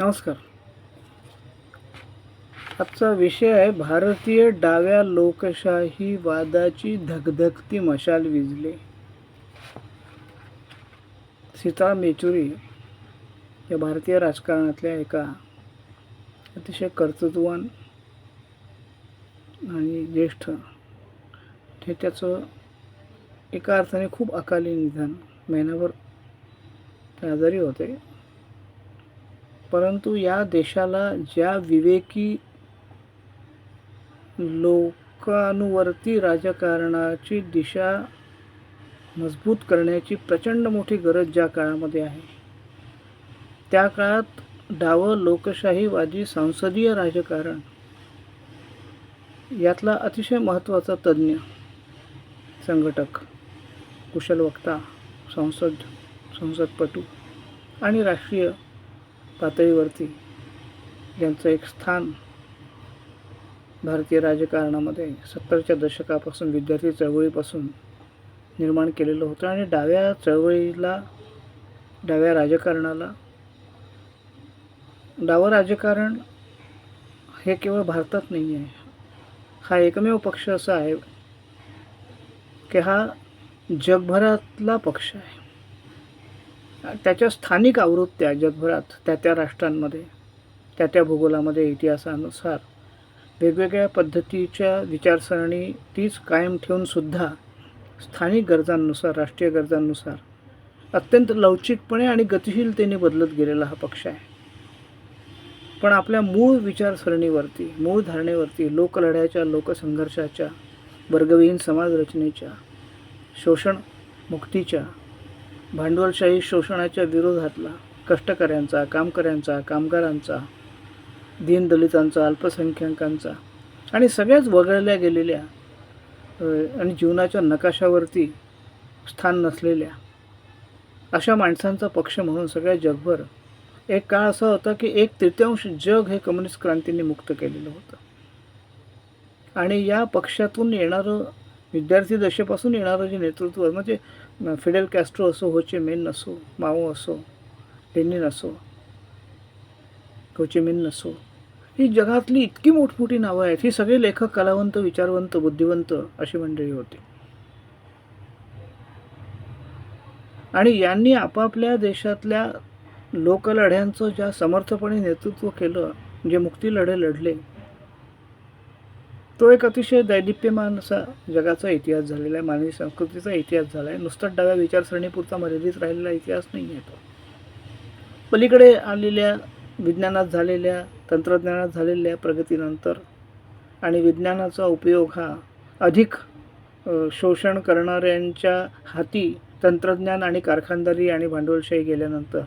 नमस्कार. आजचा विषय आहे भारतीय डाव्या लोकशाही वादाची धगधगती मशाल विजली. सीता मेचुरी या भारतीय राजकारणातल्या एका अतिशय कर्तृत्ववान आणि ज्येष्ठ हे त्याचं एका अर्थाने खूप अकाली निधन महिनाभर आजारी होते. परंतु या देशाला ज्या विवेकी लोकानुवर्ती राजकारणाची दिशा मजबूत करण्याची प्रचंड मोठी गरज ज्या काळामध्ये आहे त्या काळात डावं लोकशाहीवादी संसदीय राजकारण यातला अतिशय महत्त्वाचा तज्ज्ञ संघटक कुशल वक्ता संसद संसदपटू आणि राष्ट्रीय पातळीवरती ज्यांचं एक स्थान भारतीय राजकारणामध्ये सत्तरच्या दशकापासून विद्यार्थी चळवळीपासून निर्माण केलेलं होतं आणि डाव्या चळवळीला डाव्या राजकारणाला डावं राजकारण हे केवळ भारतात नाही आहे. हा एकमेव पक्ष असा आहे की हा जगभरातला पक्ष आहे. त्याच्या स्थानिक आवृत्त्या जगभरात त्या त्या राष्ट्रांमध्ये त्या त्या भूगोलामध्ये इतिहासानुसार वेगवेगळ्या पद्धतीच्या विचारसरणी तीच कायम ठेवूनसुद्धा स्थानिक गरजांनुसार राष्ट्रीय गरजांनुसार अत्यंत लवचिकपणे आणि गतिशीलतेने बदलत गेलेला हा पक्ष आहे. पण आपल्या मूळ विचारसरणीवरती मूळ धारणेवरती लोकलढ्याच्या लोकसंघर्षाच्या वर्गविहीन समाजरचनेच्या शोषण मुक्तीच्या भांडवलशाही शोषणाच्या विरोधातला कष्टकऱ्यांचा कामकऱ्यांचा कामगारांचा दीनदलितांचा अल्पसंख्याकांचा आणि सगळ्याच वगळल्या गेलेल्या आणि जीवनाच्या नकाशावरती स्थान नसलेल्या अशा माणसांचा पक्ष म्हणून सगळ्या जगभर एक काळ असा होता की एक तृतीयांश जग हे कम्युनिस्ट क्रांतीने मुक्त केलेलं होतं. आणि या पक्षातून येणारं विद्यार्थी दशेपासून येणारं जे नेतृत्व म्हणजे फिडेल कॅस्ट्रो असो होचे मेन असो माओ असो लेनिन असो होचेमिन असो ही जगातली इतकी मोठमोठी नावं आहेत. ही सगळे लेखक कलावंत विचारवंत बुद्धिवंत अशी मंडळी होती. आणि यांनी आपापल्या देशातल्या लोकलढ्यांचं ज्या समर्थपणे नेतृत्व केलं जे मुक्ती लढे लढले तो एक अतिशय दैदिप्यमान असा जगाचा इतिहास झालेला आहे मानवी संस्कृतीचा इतिहास झाला आहे. नुसताच डाव्या विचारसरणीपुरता मर्यादित राहिलेला इतिहास नाही आहे तो. पलीकडे आलेल्या विज्ञानात झालेल्या तंत्रज्ञानात झालेल्या प्रगतीनंतर आणि विज्ञानाचा उपयोग हा अधिक शोषण करणाऱ्यांच्या हाती तंत्रज्ञान आणि कारखानदारी आणि भांडवलशाही गेल्यानंतर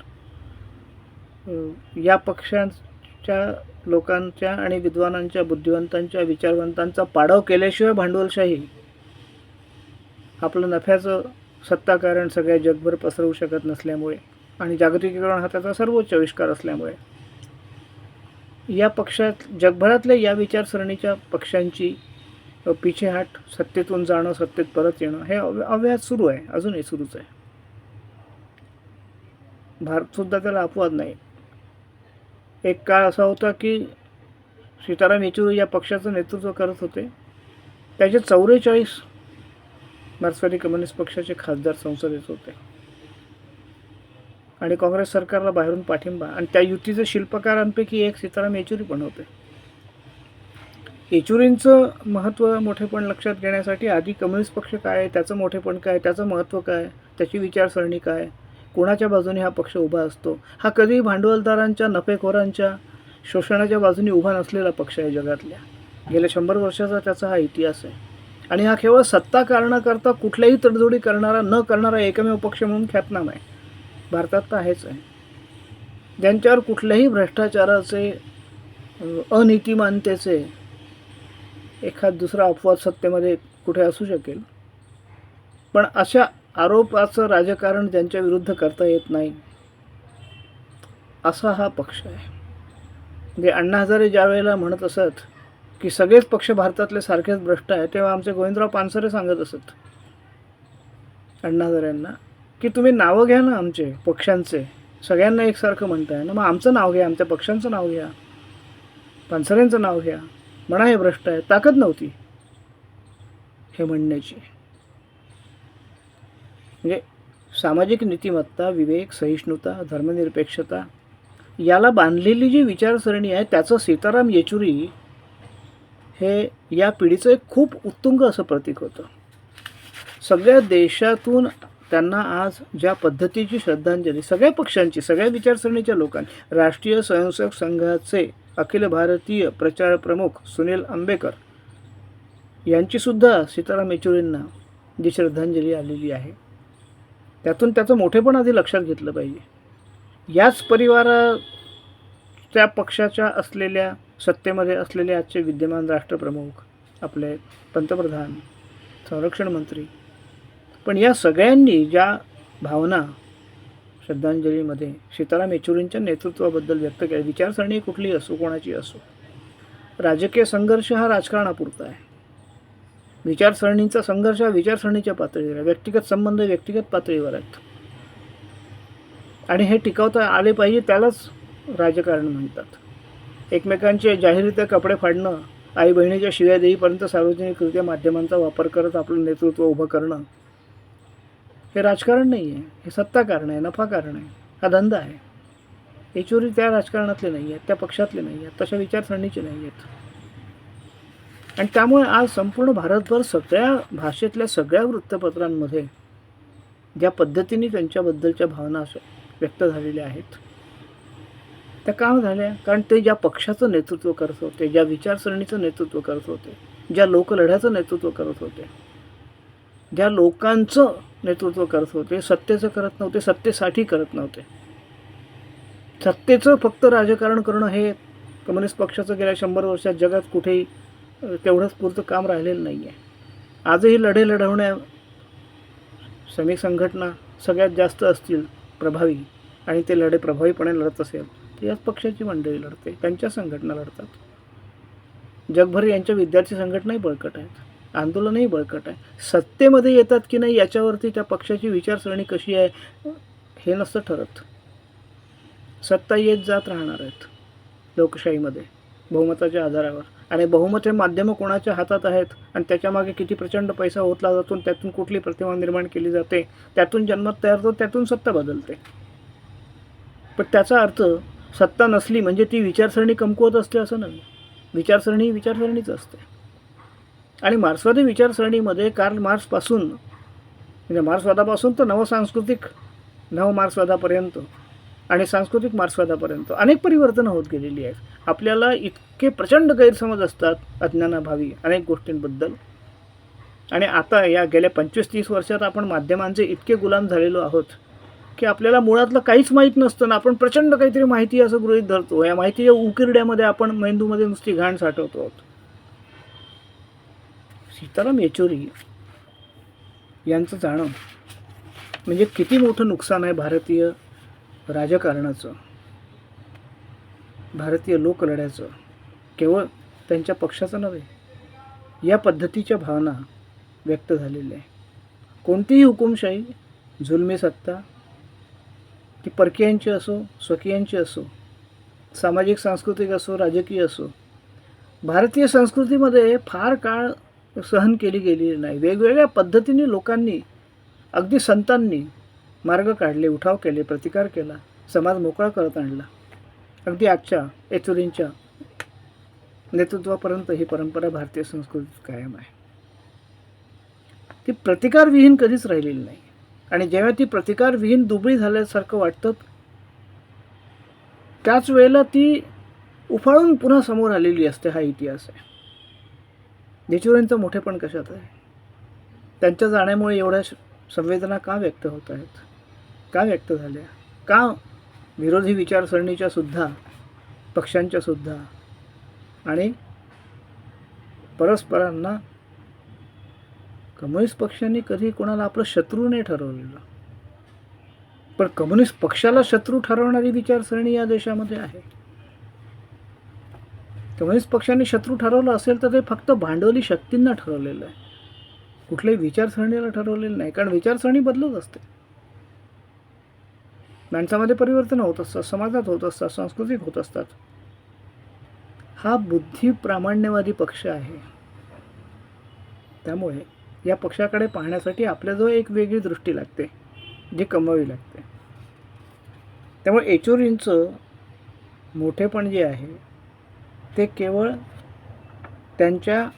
या पक्षांच्या लोकांच्या आणि विद्वानांच्या बुद्धिवंतांच्या विचारवंतांचा पाडाव केल्याशिवाय भांडवलशाही आपलं नफ्याचं सत्ताकारण सगळ्या जगभर पसरवू शकत नसल्यामुळे आणि जागतिकीकरण हा त्याचा सर्वोच्च आविष्कार असल्यामुळे. या पक्षात जगभरातल्या या विचारसरणीच्या पक्षांची पिछेहाट सत्तेतून जाणं सत्तेत परत येणं हे अव अव्याज सुरू आहे. अजूनही सुरूच आहे. भारतसुद्धा त्याला अपवाद नाही. एक काळ असा होता की सीताराम येचुरी या पक्षाचं नेतृत्व करत होते. त्याचे चौवेचाळीस मार्क्सवादी कम्युनिस्ट पक्षाचे खासदार संसदेत होते. आणि काँग्रेस सरकारला बाहेरून पाठिंबा आणि त्या युतीचे शिल्पकारांपैकी एक सीताराम येचुरी पण होते. येचुरींचं महत्त्व मोठेपण लक्षात घेण्यासाठी आधी कम्युनिस्ट पक्ष काय आहे त्याचं मोठेपण काय त्याचं महत्त्व काय त्याची विचारसरणी काय कोणाच्या बाजूने हा पक्ष उभा असतो? हा कधीही भांडवलदारांच्या नफेखोरांच्या शोषणाच्या बाजूने उभा नसलेला पक्ष आहे जगातल्या. गेल्या शंभर वर्षाचा त्याचा हा इतिहास आहे. आणि हा केवळ सत्ता कारणाकरता कुठल्याही तडजोडी करणारा न करणारा एकमेव पक्ष म्हणून ख्यातनाम आहे. भारतात तर आहेच आहे. ज्यांच्यावर कुठल्याही भ्रष्टाचाराचे अ, अनीतिमानतेचे एखाद दुसरा अपवाद सत्तेमध्ये कुठे असू शकेल. पण अशा आरोपाचं राजकारण त्यांच्या विरुद्ध करता येत नाही. असा हा पक्ष आहे. म्हणजे अण्णा हजारे ज्या वेळेला म्हणत असत की सगळेच पक्ष भारतातले सारखेच भ्रष्ट आहे तेव्हा आमचे गोविंदराव पानसरे सांगत असत अण्णा हजारेंना की तुम्ही नावं घ्या ना आमचे पक्षांचे. सगळ्यांना एकसारखं म्हणताय ना. मग आमचं नाव घ्या आमच्या पक्षांचं नाव घ्या. पानसरेंचं नाव घ्या. म्हणा हे भ्रष्ट आहे ताकद नव्हती हे म्हणण्याची. म्हणजे सामाजिक नीतिमत्ता विवेक सहिष्णुता धर्मनिरपेक्षता याला बांधलेली जी विचारसरणी आहे त्याचं सीताराम येचुरी हे या पिढीचं एक खूप उत्तुंग असं प्रतीक होतं. सगळ्या देशातून त्यांना आज ज्या पद्धतीची श्रद्धांजली सगळ्या पक्षांची सगळ्या विचारसरणीच्या लोकांनी राष्ट्रीय स्वयंसेवक संघाचे अखिल भारतीय प्रचार प्रमुख सुनील आंबेकर यांचीसुद्धा सीताराम येचुरींना जी श्रद्धांजली आलेली आहे. त्यातून त्याचं मोठेपण आधी लक्षात घेतलं पाहिजे. याच परिवारा त्या पक्षाच्या असलेल्या सत्तेमध्ये असलेले आजचे विद्यमान राष्ट्रप्रमुख आपले पंतप्रधान संरक्षण मंत्री. पण या सगळ्यांनी ज्या भावना श्रद्धांजलीमध्ये सीताराम येचुरींच्या नेतृत्वाबद्दल व्यक्त केल्या विचारसरणी कुठली असो कोणाची असो. राजकीय संघर्ष हा राजकारणापुरता आहे. विचारसरणीचा संघर्ष हा विचारसरणीच्या पातळीवर आहे. व्यक्तिगत संबंध व्यक्तिगत पातळीवर आहेत. आणि हे टिकवता आले पाहिजे त्यालाच राजकारण म्हणतात. एकमेकांचे जाहीररित्या कपडे फाडणं आई बहिणीच्या शिव्या देईपर्यंत सार्वजनिकरित्या माध्यमांचा वापर करत आपलं नेतृत्व उभं करणं हे राजकारण नाही आहे. हे सत्ताकारण आहे नफाकारण आहे. हा धंदा आहे. येचुरी त्या राजकारणातले नाही आहेत त्या पक्षातले नाही आहेत तशा विचारसरणीचे नाही आहेत. आणि त्यामुळे आज संपूर्ण भारतभर सगळ्या भाषेतल्या सगळ्या वृत्तपत्रांमध्ये ज्या पद्धतीने त्यांच्याबद्दलच्या भावना व्यक्त झालेल्या आहेत त्या का झाल्या? कारण ते ज्या पक्षाचं नेतृत्व करत होते ज्या विचारसरणीचं नेतृत्व करत होते ज्या लोकलढ्याचं नेतृत्व करत होते ज्या लोकांचं नेतृत्व करत होते सत्तेचं करत नव्हते सत्तेसाठी करत नव्हते. सत्तेचं फक्त राजकारण करणं हे कम्युनिस्ट पक्षाचं गेल्या शंभर वर्षात जगात कुठेही तेवढंच पुरतं काम राहिलेलं नाही आहे आजही लढे लढवण्या श्रमिक संघटना सगळ्यात जास्त असतील प्रभावी आणि ते लढे प्रभावीपणे लढत असेल तर याच पक्षाची मंडळी लढते त्यांच्या संघटना लढतात. जगभर यांच्या विद्यार्थी संघटनाही बळकट आहेत आंदोलनही बळकट आहे. सत्तेमध्ये येतात की नाही याच्यावरती त्या पक्षाची विचारसरणी कशी आहे हे नसतं ठरत. सत्ता येत जात राहणार आहेत लोकशाहीमध्ये बहुमताच्या आधारावर. आणि बहुमत हे माध्यमं कोणाच्या हातात आहेत? आणि त्याच्यामागे किती प्रचंड पैसा ओतला जातो आणि त्यातून कुठली प्रतिमा निर्माण केली जाते? त्यातून जन्मत तयार होतो त्यातून सत्ता बदलते. पण त्याचा अर्थ सत्ता नसली म्हणजे ती विचारसरणी कमकुवत असते असं नाही. विचारसरणी ही विचारसरणीच असते. आणि मार्क्सवादी विचारसरणीमध्ये कार्ल मार्क्सपासून म्हणजे मार्क्सवादापासून तर नवसांस्कृतिक नवमार्क्सवादापर्यंत आणि सांस्कृतिक मार्क्सवादापर्यंत अनेक परिवर्तनं होत गेलेली आहेत. आपल्याला इतके प्रचंड गैरसमज असतात अज्ञानाभावी अनेक गोष्टींबद्दल. आणि आता या गेल्या पंचवीस तीस वर्षात आपण माध्यमांचे इतके गुलाम झालेलो आहोत की आपल्याला मुळातलं काहीच माहीत नसतं ना आपण प्रचंड काहीतरी माहिती असं गृहीत धरतो. या माहितीच्या उकिरड्यामध्ये आपण मेंदूमध्ये नुसती घाण साठवतो आहोत. सीताराम येचुरी यांचं जाणं म्हणजे किती मोठं नुकसान आहे भारतीय राजकारणाचं भारतीय लोकलढ्याचं केवळ त्यांच्या पक्षाचं नव्हे या पद्धतीच्या भावना व्यक्त झालेल्या आहे कोणतीही हुकुमशाही जुलमी सत्ता ती परकीयांची असो स्वकीयांची असो सामाजिक सांस्कृतिक असो राजकीय असो भारतीय संस्कृतीमध्ये फार काळ सहन केली गेलेली नाही. वेगवेगळ्या पद्धतीने लोकांनी अगदी संतांनी मार्ग काढले उठाव केले प्रतिकार केला समाज मोकळा करत आणला. अगदी आजच्या येचुरींच्या नेतृत्वापर्यंत ही परंपरा भारतीय संस्कृतीत कायम आहे. ती प्रतिकारविहीन कधीच राहिलेली नाही. आणि जेव्हा ती प्रतिकारविहीन दुबळी झाल्यासारखं वाटतं त्याच वेळेला ती उफाळून पुन्हा समोर आलेली असते हा इतिहास आहे. येचुरींचं मोठेपण कशात आहे? त्यांच्या जाण्यामुळे एवढ्या संवेदना का व्यक्त होत आहेत? का व्यक्त झाल्या का? विरोधी विचारसरणीच्या सुद्धा पक्षांच्या सुद्धा आणि परस्परांना कम्युनिस्ट पक्षांनी कधी कोणाला आपलं शत्रू नाही ठरवलेलं. पण कम्युनिस्ट पक्षाला शत्रू ठरवणारी विचारसरणी या देशामध्ये आहे. कम्युनिस्ट पक्षांनी शत्रू ठरवलं असेल तर ते फक्त भांडवली शक्तींना ठरवलेलं आहे. कुठल्याही विचारसरणीला ठरवलेलं नाही कारण विचारसरणी बदलत असते. माणसामध्ये परिवर्तन होत असतात समाजात होत असतात सांस्कृतिक होत असतात. हा बुद्धी प्रामाण्यवादी पक्ष आहे. त्यामुळे या पक्षाकडे पाहण्यासाठी आपल्याजवळ एक वेगळी दृष्टी लागते जी कमवावी लागते. त्यामुळे येचुरींचं मोठेपण जे आहे ते केवळ त्यांच्या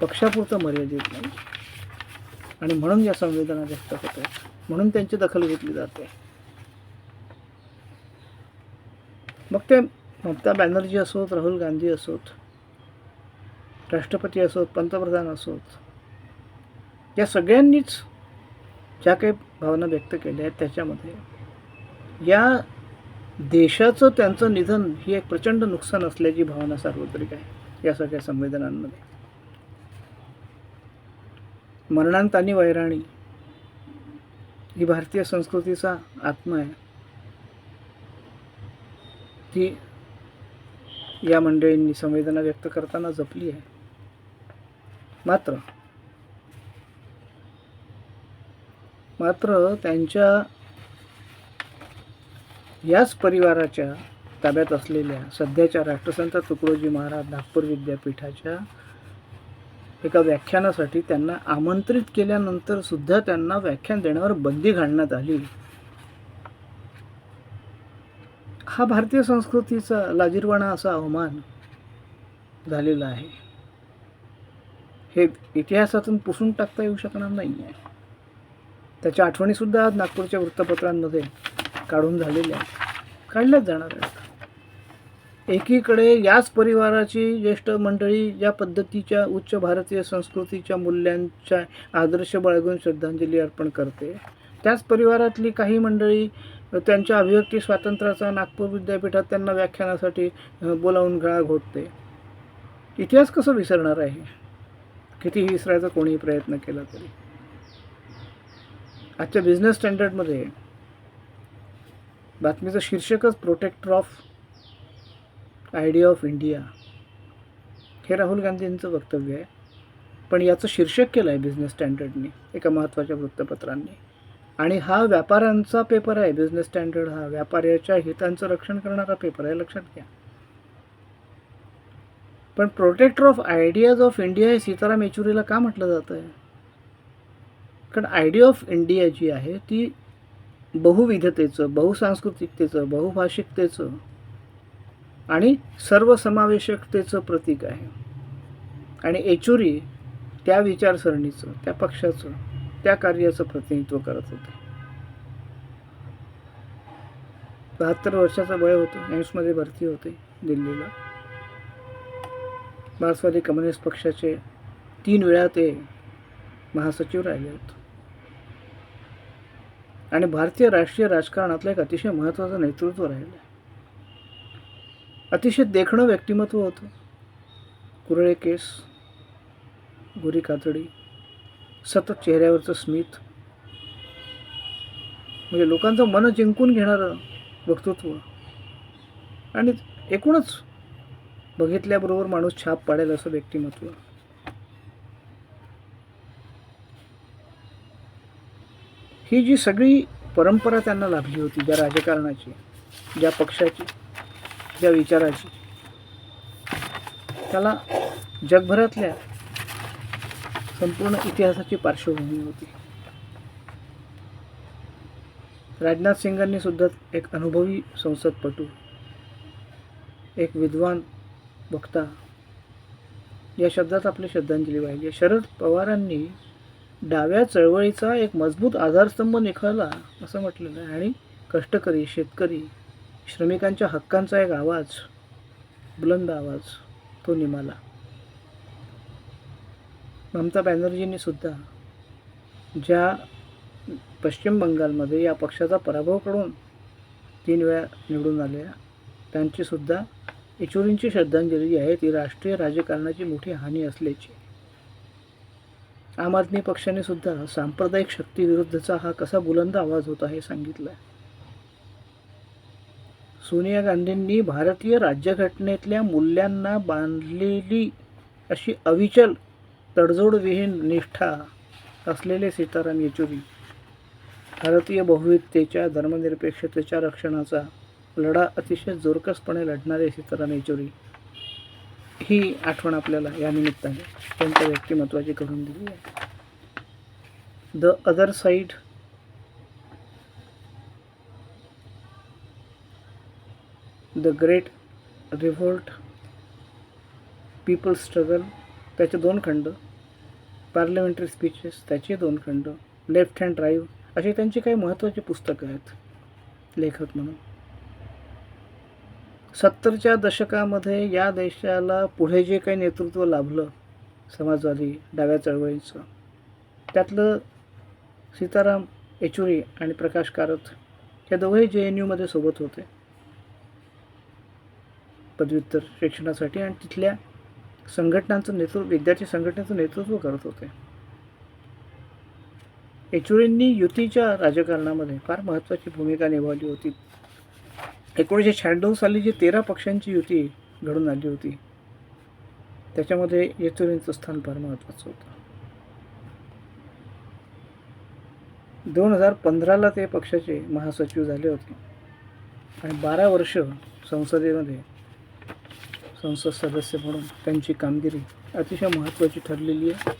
पक्षापुरतं मर्यादित नाही. आणि म्हणून या संवेदना व्यक्त होत आहेत म्हणून त्यांची दखल घेतली जाते. मग ते ममता बॅनर्जी असोत राहुल गांधी असोत राष्ट्रपती असोत पंतप्रधान असोत या सगळ्यांनीच ज्या काही भावना व्यक्त केल्या आहेत त्याच्यामध्ये या देशाचं त्यांचं निधन ही एक प्रचंड नुकसान असल्याची भावना सार्वत्रिक आहे या सगळ्या संवेदनांमध्ये मरणांत आणि वैराणी ही भारतीय संस्कृतीचा आत्मा आहे. ती या मंडळींनी संवेदना व्यक्त करताना जपली आहे. मात्र मात्र त्यांच्या याच परिवाराच्या ताब्यात असलेल्या सध्याच्या राष्ट्रसंत तुकडोजी महाराज नागपूर विद्यापीठाच्या एका व्याख्यानासाठी त्यांना आमंत्रित केल्यानंतर सुद्धा त्यांना व्याख्यान देण्यावर बंदी घालण्यात आली. हा भारतीय संस्कृतीचा लाजीरवाणा असा अवमान झालेला आहे. हे इतिहासातून पुसून टाकता येऊ शकणार नाही आहे त्याच्या आठवणीसुद्धा आज नागपूरच्या वृत्तपत्रांमध्ये काढून झालेल्या आहेत. काढल्याच जाणार आहेत. एकीकडे याच परिवाराची ज्येष्ठ मंडळी ज्या पद्धतीच्या उच्च भारतीय संस्कृतीच्या मूल्यांच्या आदर्श बाळगून श्रद्धांजली अर्पण करते. त्याच परिवारातली काही मंडळी त्यांच्या अभिव्यक्ती स्वातंत्र्याचा नागपूर विद्यापीठात त्यांना व्याख्यानासाठी बोलावून गळा घोटते. इतिहास कसं विसरणार आहे? कितीही विसरायचा कोणीही प्रयत्न केला तरी. आजच्या बिझनेस स्टँडर्डमध्ये बातमीचं शीर्षकच protector of idea of India हे राहुल गांधींचं वक्तव्य आहे. पण याचं शीर्षक केलं आहे बिझनेस स्टँडर्डनी एका महत्त्वाच्या वृत्तपत्रांनी. आणि हा व्यापाऱ्यांचा पेपर आहे बिझनेस स्टँडर्ड हा. व्यापाऱ्याच्या हितांचं रक्षण करणारा पेपर आहे लक्षात घ्या. पण protector of ideas of India हे सीताराम येचुरीला का म्हटलं जातं आहे कारण आयडिया ऑफ इंडिया जी आहे ती बहुविधतेचं बहुसांस्कृतिकतेचं बहुभाषिकतेचं आणि सर्वसमावेशकतेचं प्रतीक आहे. आणि येचुरी त्या विचारसरणीचं त्या पक्षाचं त्या कार्याचं प्रतिनिधित्व करत होते. बहात्तर वर्षाचा वय होतं. एम्समध्ये भरती होते दिल्लीला. मार्क्सवादी कम्युनिस्ट पक्षाचे तीन वेळा ते महासचिव राहिले होते. आणि भारतीय राष्ट्रीय राजकारणातलं एक अतिशय महत्त्वाचं नेतृत्व राहिलं. अतिशय देखणं व्यक्तिमत्व होतं. कुरळे केस गोरी कातडी सतत चेहऱ्यावरचं स्मित. म्हणजे लोकांचं मन जिंकून घेणारं वक्तृत्व. आणि एकूणच बघितल्याबरोबर माणूस छाप पाडेल असं व्यक्तिमत्व. ही जी सगळी परंपरा त्यांना लाभली होती ज्या राजकारणाची ज्या पक्षाची ज्या विचाराची त्याला जगभरातल्या संपूर्ण इतिहासाची पार्श्वभूमी होती. राजनाथ सिंगांनी सुद्धा एक अनुभवी संसदपटू एक विद्वान वक्ता. या शब्दात आपली श्रद्धांजली वाहिली. शरद पवारांनी डाव्या चळवळीचा एक मजबूत आधारस्तंभ निखळला असं म्हटलेलं आहे. आणि कष्टकरी शेतकरी श्रमिकांच्या हक्कांचा एक आवाज बुलंद आवाज तो निमाला. ममता बॅनर्जींनी सुद्धा ज्या पश्चिम बंगालमध्ये या पक्षाचा पराभव करून तीन वेळा निवडून आल्या त्यांचीसुद्धा येचुरींची श्रद्धांजली जी आहे. ती राष्ट्रीय राजकारणाची मोठी हानी असल्याची. आम आदमी पक्षाने सुद्धा सांप्रदायिक शक्तीविरुद्धचा हा कसा बुलंद आवाज होता हे सांगितलं आहे सोनिया गांधींनी भारतीय राज्यघटनेतल्या मूल्यांना बांधलेली अशी अविचल तडजोडविहीन निष्ठा असलेले सीताराम येचुरी भारतीय बहुविधतेच्या धर्मनिरपेक्षतेच्या रक्षणाचा लढा अतिशय जोरकसपणे लढणारे सीताराम येचुरी. ही आठवण आपल्याला या निमित्ताने त्यांच्या व्यक्तिमत्वाची करून दिली आहे. The other side the great revolt people struggle त्याचे दोन खंड पार्लमेंटरी स्पीचेस त्याचे दोन खंड लेफ्ट हँड ड्राईव्ह असे त्यांची काही महत्त्वाची पुस्तकं आहेत लेखक म्हणून. सत्तरच्या दशकामध्ये या देशाला पुढे जे काही नेतृत्व लाभलं समाजवादी डाव्या चळवळीचं त्यातलं सीताराम येचुरी आणि प्रकाश कारत या दोघेही जे एन यूमध्ये सोबत होते. पदव्युत्तर शिक्षणासाठी आणि तिथल्या संघटनांचं नेतृत्व विद्यार्थी संघटनेचं नेतृत्व करत होते. येचुरींनी युतीच्या राजकारणामध्ये फार महत्त्वाची भूमिका निभावली होती. एकोणीसशे शहाण्णव साली जी तेरा पक्षांची युती घडून आली होती त्याच्यामध्ये येचुरींचं स्थान फार महत्त्वाचं होतं. दोन हजार पंधराला ते पक्षाचे महासचिव झाले होते. आणि बारा वर्ष संसदेमध्ये संसद सदस्य म्हणून त्यांची कामगिरी अतिशय महत्त्वाची ठरलेली आहे.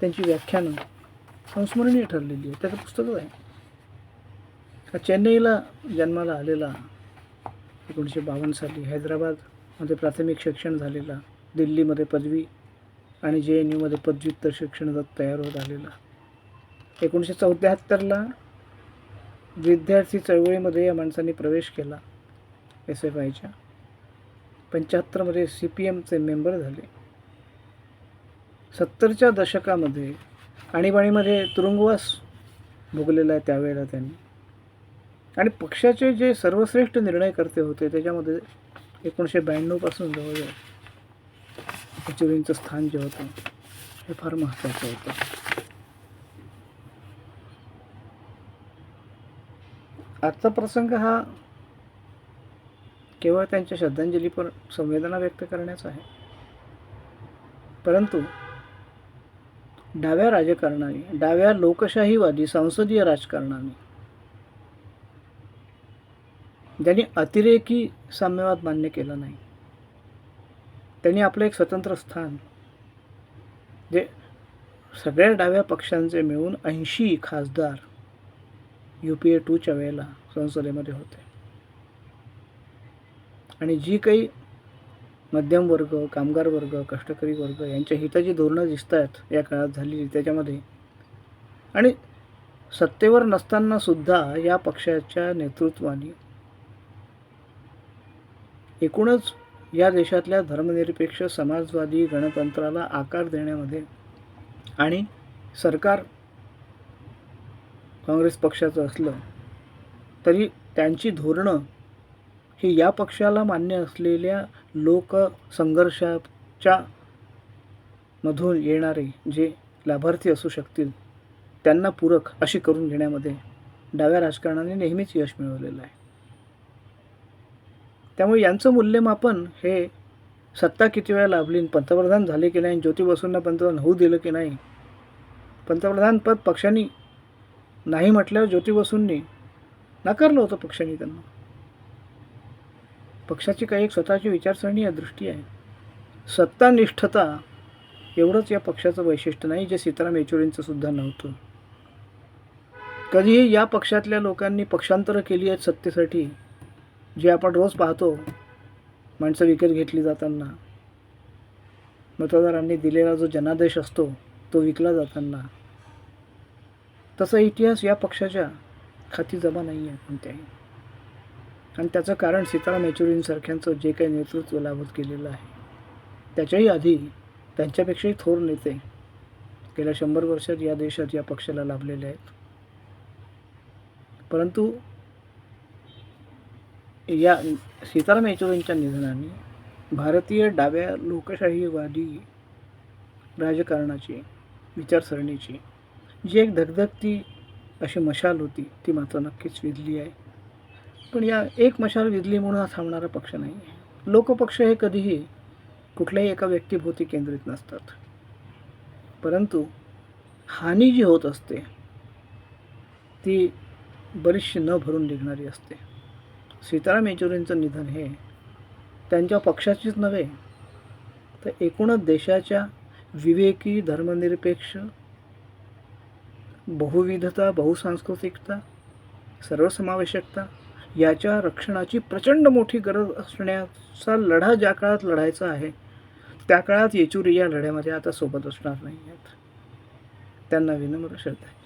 त्यांची व्याख्यानं संस्मरणीय ठरलेली आहे त्याचं पुस्तकच आहे. हा चेन्नईला जन्माला आलेला एकोणीसशे बावन्न साली हैदराबादमध्ये प्राथमिक शिक्षण झालेला दिल्लीमध्ये पदवी आणि जे एन यूमध्ये पदव्युत्तर शिक्षण तयार होत आलेला. एकोणीसशे चौऱ्याहत्तरला विद्यार्थी चळवळीमध्ये या माणसांनी प्रवेश केला एस एफ आयच्या. पंच्याहत्तरमध्ये सी पी एमचे मेंबर झाले. सत्तरच्या दशकामध्ये आणीबाणीमध्ये तुरुंगवास भोगलेला आहे त्यावेळेला त्यांनी. आणि पक्षाचे जे सर्वश्रेष्ठ निर्णयकर्ते होते त्याच्यामध्ये एकोणीसशे ब्याण्णवपासून जवळजवळ येचुरींचं स्थान जे होतं हे फार महत्त्वाचं होतं. आजचा प्रसंग हा केवळ त्यांच्या श्रद्धांजलीपर संवेदना व्यक्त करण्याचं आहे. परंतु डाव्या राजकारणाने डाव्या लोकशाहीवादी संसदीय राजकारणाने ज्यांनी अतिरेकी साम्यवाद मान्य केला नाही त्यांनी आपलं एक स्वतंत्र स्थान जे सगळ्या डाव्या पक्षांचे मिळून ऐंशी खासदार यू पी ए टूच्या वेळेला संसदेमध्ये होते. आणि जी काही मध्यम वर्ग कामगार वर्ग कष्टकरी वर्ग यांच्या हिताची धोरणं दिसत आहेत या काळात झालेली त्याच्यामध्ये. आणि सत्तेवर नसतानासुद्धा या पक्षाच्या नेतृत्वाने एकूणच या देशातल्या धर्मनिरपेक्ष समाजवादी गणतंत्राला आकार देण्यामध्ये आणि सरकार काँग्रेस पक्षाचं असलं तरी त्यांची धोरणं हे या पक्षाला मान्य असलेल्या लोकसंघर्षाच्या मधून येणारे जे लाभार्थी असू शकतील त्यांना पूरक अशी करून घेण्यामध्ये डाव्या राजकारणाने नेहमीच यश मिळवलेलं आहे. त्यामुळे यांचं मूल्यमापन हे सत्ता किती वेळा लाभली पंतप्रधान झाले की नाही ज्योती बसूंना पंतप्रधान होऊ दिलं की नाही पंतप्रधान पद नाही म्हटल्यावर ज्योती बसूंनी नाकारलं होतं पक्षांनी त्यांना. पक्षाची काही एक स्वतःची विचारसरणी या दृष्टी आहे. सत्तानिष्ठता एवढंच या पक्षाचं वैशिष्ट्य नाही जे सीताराम येचुरींचं सुद्धा नव्हतं. कधीही या पक्षातल्या लोकांनी पक्षांतरं केली आहेत सत्तेसाठी जे आपण रोज पाहतो माणसं विकत घेतली जाताना. मतदारांनी दिलेला जो जनादेश असतो तो विकला जाताना. तसा इतिहास या पक्षाच्या खाती जमा नाही आहे कोणत्याही. आणि त्याचं कारण सीताराम येचुरींसारख्यांचं जे काही नेतृत्व लाभत केलेलं आहे. त्याच्याही आधी त्यांच्यापेक्षाही थोर नेते गेल्या शंभर वर्षात या देशात या पक्षाला लाभलेले आहेत. परंतु या सीताराम येचुरींच्या निधनाने भारतीय डाव्या लोकशाहीवादी राजकारणाची विचारसरणीची जी एक धगधगती अशी मशाल होती ती मात्र नक्कीच विधली आहे. पण या एक मशाल विजली म्हणून हा थांबणारा पक्ष नाही आहे. लोकपक्ष हे कधीही कुठल्याही एका व्यक्तिभोवती केंद्रित नसतात. परंतु हानी जी होत असते ती बरीचशी न भरून निघणारी असते. सीताराम येचुरींचं निधन हे त्यांच्या पक्षाचीच नव्हे तर एकूणच देशाच्या विवेकी धर्मनिरपेक्ष बहुविधता बहुसांस्कृतिकता सर्वसमावेशकता याच्या रक्षणाची प्रचंड मोठी गरज असण्याचा लढा ज्या काळात लढायचा आहे त्या काळात येचुरी या लढ्यामध्ये आता सोबत असणार नाही आहेत त्यांना विनम्र श्रद्धा